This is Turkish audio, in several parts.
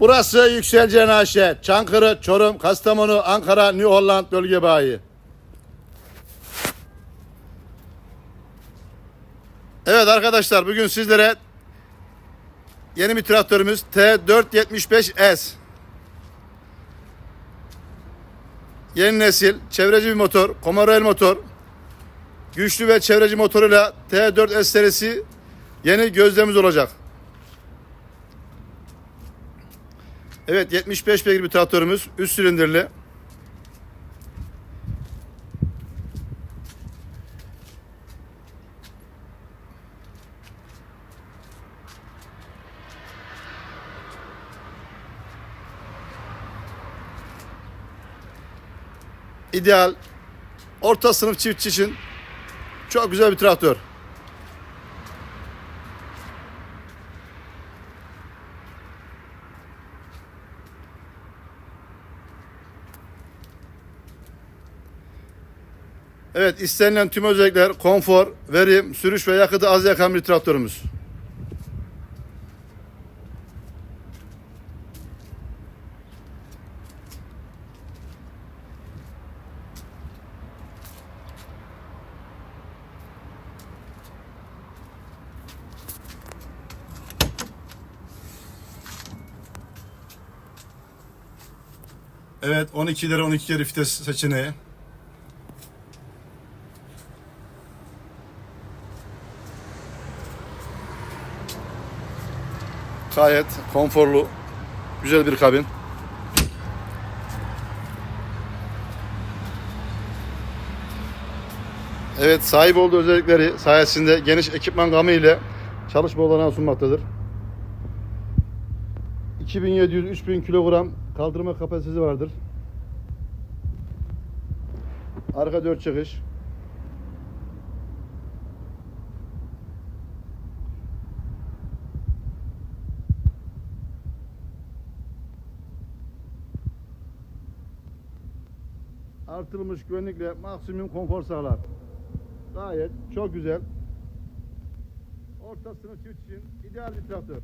Burası Yüksel Cenaşe, Çankırı, Çorum, Kastamonu, Ankara, New Holland bölge bayi. Evet arkadaşlar bugün sizlere yeni bir traktörümüz T475S. Yeni nesil çevreci bir motor, Comarel motor. Güçlü ve çevreci motoruyla T4S serisi yeni gözlemimiz olacak. Evet 75 beygir bir traktörümüz. Üst silindirli. İdeal orta sınıf çiftçi için çok güzel bir traktör. Evet istenilen tüm özellikler konfor, verim, sürüş ve yakıtı az yakan bir traktörümüz. Evet 12'lere 12 kere vites seçeneği. Gayet konforlu, güzel bir kabin. Evet, sahip olduğu özellikleri sayesinde geniş ekipman gamı ile çalışma olanağı sunmaktadır. 2700-3000 kilogram kaldırma kapasitesi vardır. Arka dört çıkış. Artırılmış güvenlikle maksimum konfor sağlar. Gayet çok güzel. Orta sınıf için ideal bir traktör.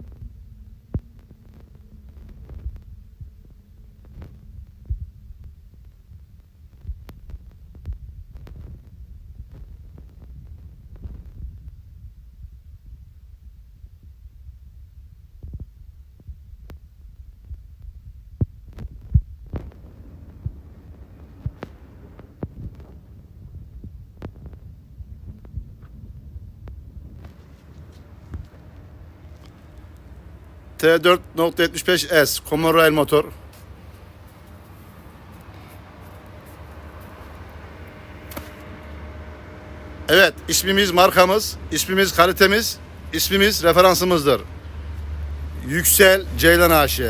T4.75S Common Rail motor. Evet, ismimiz markamız, ismimiz kalitemiz, ismimiz referansımızdır. Yüksel Ceylan AŞ.